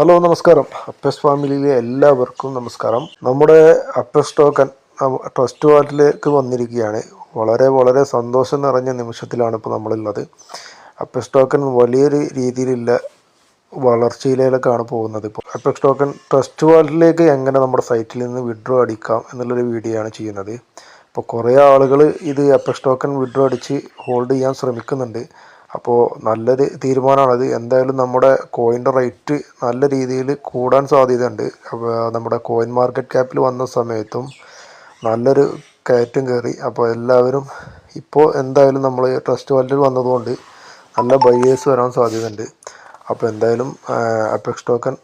Hello നമസ്കാരം. Opus ഫാമിലിയിലെ എല്ലാവർക്കും നമസ്കാരം. നമ്മുടെ അപ്പസ് ടോക്കൺ ട്രസ്റ്റ് വാർഡിലേക്ക് വന്നിരിക്കുകയാണ്. വളരെ വളരെ സന്തോഷം നിറഞ്ഞ നിമിഷത്തിലാണ് ഇപ്പോൾ നമ്മളുള്ളത്. അപ്പസ് ടോക്കൺ വലിയൊരു രീതിയിലുള്ള വളർച്ചയിലേക്കാണ് പോകുന്നത് ഇപ്പോൾ അപ്പസ് ടോക്കൺ ട്രസ്റ്റ് വാർഡിലേക്ക് എങ്ങനെ നമ്മുടെ സൈറ്റിൽ നിന്ന് വിഡ്രോ അടിക്കാം എന്നുള്ളൊരു വീഡിയോ ആണ് ചെയ്യുന്നത്. ഇപ്പോൾ കുറേ ആളുകൾ ഇത് അപ്പസ് ടോക്കൺ വിഡ്രോ അടിച്ച് ഹോൾഡ് ചെയ്യാൻ ശ്രമിക്കുന്നുണ്ട്. അപ്പോൾ നല്ലൊരു തീരുമാനമാണത്. എന്തായാലും നമ്മുടെ കോയിന്റെ റേറ്റ് നല്ല രീതിയിൽ കൂടാൻ സാധ്യതയുണ്ട്. നമ്മുടെ കോയിൻ മാർക്കറ്റ് ക്യാപ്പിൽ വന്ന സമയത്തും നല്ലൊരു കയറ്റം കയറി. അപ്പോൾ എല്ലാവരും ഇപ്പോൾ എന്തായാലും നമ്മൾ ട്രസ്റ്റ് വാലറ്റിൽ വന്നതുകൊണ്ട് നല്ല ബയേഴ്സ് വരാൻ സാധ്യതയുണ്ട്. അപ്പോൾ എന്തായാലും അപ്പെക്സ് ടോക്കൺ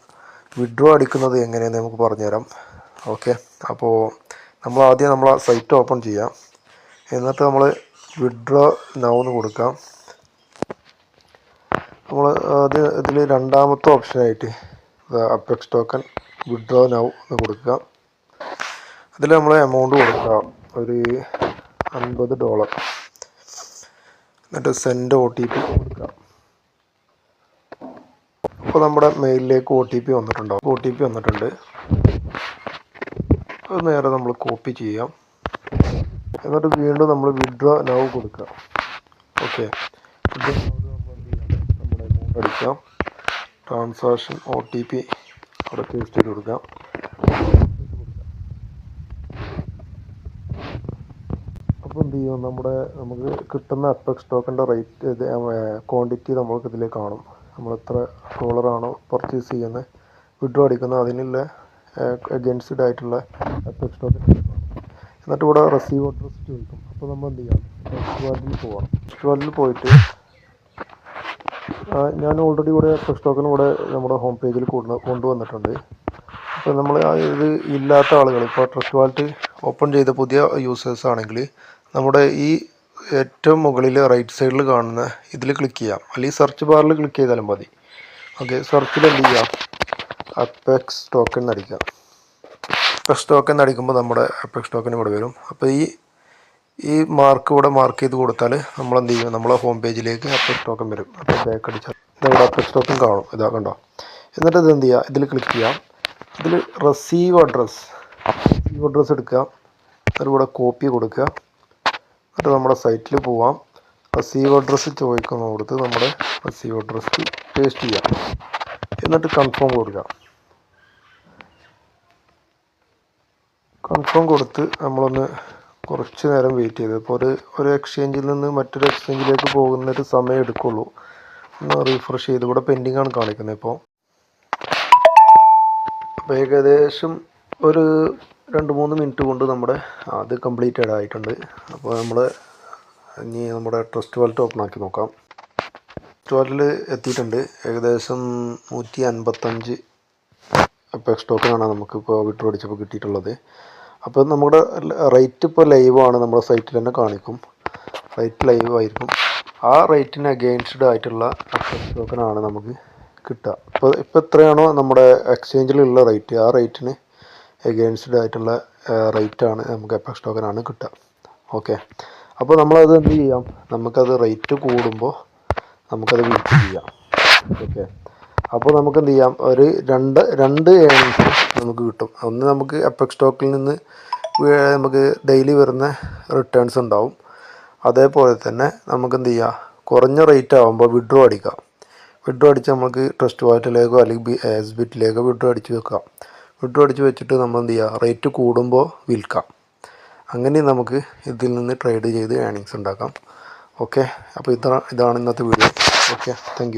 വിഡ്രോ അടിക്കുന്നത് എങ്ങനെയാണെന്ന് നമുക്ക് പറഞ്ഞുതരാം. ഓക്കെ അപ്പോൾ നമ്മൾ ആദ്യം നമ്മൾ സൈറ്റ് ഓപ്പൺ ചെയ്യാം. എന്നിട്ട് നമ്മൾ വിഡ്രോ നൗന്ന് കൊടുക്കാം. നമ്മൾ അത് ഇതിൽ രണ്ടാമത്തെ ഓപ്ഷനായിട്ട് അപ്പെക്സ് ടോക്കൺ വിഡ്രോ നൗ എന്ന് കൊടുക്കുക. അതിൽ നമ്മൾ എമൗണ്ട് കൊടുക്കുക. ഒരു അൻപത് ഡോളർ എന്നിട്ട് സെൻഡ് ഒ ടി പി കൊടുക്കുക. അപ്പോൾ നമ്മുടെ മെയിലിലേക്ക് ഒ ടി പി വന്നിട്ടുണ്ടാവും ഒ ടി പി വന്നിട്ടുണ്ട്. അത് നേരെ നമ്മൾ കോപ്പി ചെയ്യാം. എന്നിട്ട് വീണ്ടും നമ്മൾ വിഡ്രോ നൗ കൊടുക്കുക. ഓക്കെ അടിക്കാം ട്രാൻസാക്ഷൻ ഒ ടി പി അവിടെ പേസ്റ്റ് ചെയ്ത് കൊടുക്കാം. അപ്പോൾ എന്ത് ചെയ്യും? നമ്മുടെ നമുക്ക് കിട്ടുന്ന അപ്പക്സ് ടോക്കന്റെ റേറ്റ് ക്വാണ്ടിറ്റി നമ്മൾക്ക് ഇതിൽ കാണും. നമ്മൾ എത്ര ഡോളറാണോ പർച്ചേസ് ചെയ്യുന്നത് വിഡ്രോ അടിക്കുന്നത് അതിനുള്ള അഗൻസ്റ്റഡ് ആയിട്ടുള്ള അപ്പെക്സ് ടോക്കൻ എന്നിട്ട് ഇവിടെ റെസീവ് അഡ്രസ് ചോദിക്കും. അപ്പോൾ നമ്മൾ എന്ത് ചെയ്യണം വാർഡിൽ പോവാം ടെക്സ്റ്റ് പോയിട്ട് ഞാൻ ഓൾറെഡി ഇവിടെ ടെക്സ്റ്റ് ടോക്കൺ ഇവിടെ നമ്മുടെ ഹോം പേജിൽ കൊണ്ട് കൊണ്ടുവന്നിട്ടുണ്ട്. അപ്പോൾ നമ്മൾ ഇത് ഇല്ലാത്ത ആളുകൾ ഇപ്പോൾ ട്രസ്റ്റ് വാലറ്റ് ഓപ്പൺ ചെയ്ത പുതിയ യൂസേഴ്സ് ആണെങ്കിൽ നമ്മുടെ ഈ ഏറ്റവും മുകളിൽ റൈറ്റ് സൈഡിൽ കാണുന്ന ഇതിൽ ക്ലിക്ക് ചെയ്യാം. അല്ലെങ്കിൽ സെർച്ച് ബാറിൽ ക്ലിക്ക് ചെയ്താലും മതി. ഓക്കെ സെർച്ചിൽ എന്ത് ചെയ്യാം? അപ്പെക്സ് ടോക്കൺ അടിക്കാം. അപ്പെക്സ് ടോക്കൺ അടിക്കുമ്പോൾ നമ്മുടെ അപ്പെക്സ് ടോക്കൺ ഇവിടെ വരും. അപ്പോൾ ഈ ഈ മാർക്ക് ഇവിടെ മാർക്ക് ചെയ്ത് കൊടുത്താൽ നമ്മൾ എന്ത് ചെയ്യും? നമ്മളെ ഹോം പേജിലേക്ക് അപ്പർ സ്റ്റോക്കും വരും. അപ്പോൾ ബാക്ക് അടിച്ചാൽ ഇതവിടെ അപ്പർ സ്റ്റോക്കും കാണും. ഇതാ കണ്ടോ? എന്നിട്ട് ഇത് എന്ത് ചെയ്യുക ഇതിൽ ക്ലിക്ക് ചെയ്യാം. ഇതിൽ റെസീവ് അഡ്രസ് റെസീവ് അഡ്രസ് എടുക്കുക. എന്നിട്ട് ഇവിടെ കോപ്പി കൊടുക്കുക. എന്നിട്ട് നമ്മുടെ സൈറ്റിൽ പോവാം. റെസീവ് അഡ്രസ്സ് ചോദിക്കുന്ന കൊടുത്ത് നമ്മുടെ റെസീവ് അഡ്രസ്സ് പേസ്റ്റ് ചെയ്യാം. എന്നിട്ട് കൺഫേം കൊടുക്കുക കൺഫേം കൊടുത്ത് നമ്മളൊന്ന് കുറച്ച് നേരം വെയിറ്റ് ചെയ്ത്. ഇപ്പോൾ ഒരു ഒരു എക്സ്ചേഞ്ചിൽ നിന്ന് മറ്റൊരു എക്സ്ചേഞ്ചിലേക്ക് പോകുന്ന ഒരു സമയം എടുക്കുള്ളൂ. ഒന്ന് റീഫ്രഷ് ചെയ്ത് ഇവിടെ പെൻഡിങ് ആണ് കാണിക്കുന്നത് ഇപ്പോൾ. അപ്പോൾ ഏകദേശം ഒരു രണ്ട് മൂന്ന് മിനിറ്റ് കൊണ്ട് നമ്മുടെ അത് കംപ്ലീറ്റഡ് ആയിട്ടുണ്ട്. അപ്പോൾ നമ്മൾ ഇനി നമ്മുടെ ട്രസ്റ്റ് വാലറ്റ് ഓപ്പൺ ആക്കി നോക്കാം. വാലറ്റിൽ എത്തിയിട്ടുണ്ട്. ഏകദേശം നൂറ്റി അൻപത്തഞ്ച് അപ്പെക്സ് സ്റ്റോക്കിനാണ് നമുക്കിപ്പോൾ വിട്ടു അടിച്ചപ്പോൾ കിട്ടിയിട്ടുള്ളത്. അപ്പോൾ നമ്മുടെ റേറ്റ് ഇപ്പോൾ ലൈവാണ് നമ്മുടെ സൈറ്റിൽ തന്നെ കാണിക്കും. റേറ്റ് ലൈവ് ആയിരിക്കും. ആ റേറ്റിന് അഗെയിൻസ്ഡ് ആയിട്ടുള്ള അക്സസ് ടോക്കനാണ് നമുക്ക് കിട്ടുക. ഇപ്പോൾ ഇപ്പോൾ എത്രയാണോ നമ്മുടെ എക്സ്ചേഞ്ചിലുള്ള റേറ്റ് ആ റേറ്റിന് എഗെയിൻസ്ഡ് ആയിട്ടുള്ള റേറ്റാണ് നമുക്ക് എപ്പക്സ് ടോക്കനാണ് കിട്ടുക. ഓക്കെ അപ്പോൾ നമ്മളത് എന്ത് ചെയ്യാം? നമുക്കത് റേറ്റ് കൂടുമ്പോൾ നമുക്കത് വിൽക്ക് ചെയ്യാം. ഓക്കെ അപ്പോൾ നമുക്ക് എന്ത് ചെയ്യാം ഒരു രണ്ട് രണ്ട് ഏണിങ്സ് നമുക്ക് കിട്ടും. ഒന്ന് നമുക്ക് എപ്പക്സ് സ്റ്റോക്കിൽ നിന്ന് നമുക്ക് ഡെയിലി വരുന്ന റിട്ടേൺസ് ഉണ്ടാവും. അതേപോലെ തന്നെ നമുക്ക് എന്ത് ചെയ്യാം കുറഞ്ഞ റേറ്റ് ആകുമ്പോൾ വിഡ്രോ അടിക്കാം. വിഡ്രോ അടിച്ച് നമുക്ക് ട്രസ്റ്റ് വാലറ്റിലേക്കോ അല്ലെങ്കിൽ എസ് ബിറ്റിലേക്കോ വിഡ്രോ അടിച്ച് വെക്കാം. വിഡ്രോ അടിച്ച് വെച്ചിട്ട് നമ്മൾ എന്ത് ചെയ്യുക റേറ്റ് കൂടുമ്പോൾ വിൽക്കാം. അങ്ങനെ നമുക്ക് ഇതിൽ നിന്ന് ട്രേഡ് ചെയ്ത് ഏണിങ്സ് ഉണ്ടാക്കാം. ഓക്കെ അപ്പോൾ ഇത്ര ഇതാണ് ഇന്നത്തെ വീഡിയോ ഓക്കെ താങ്ക്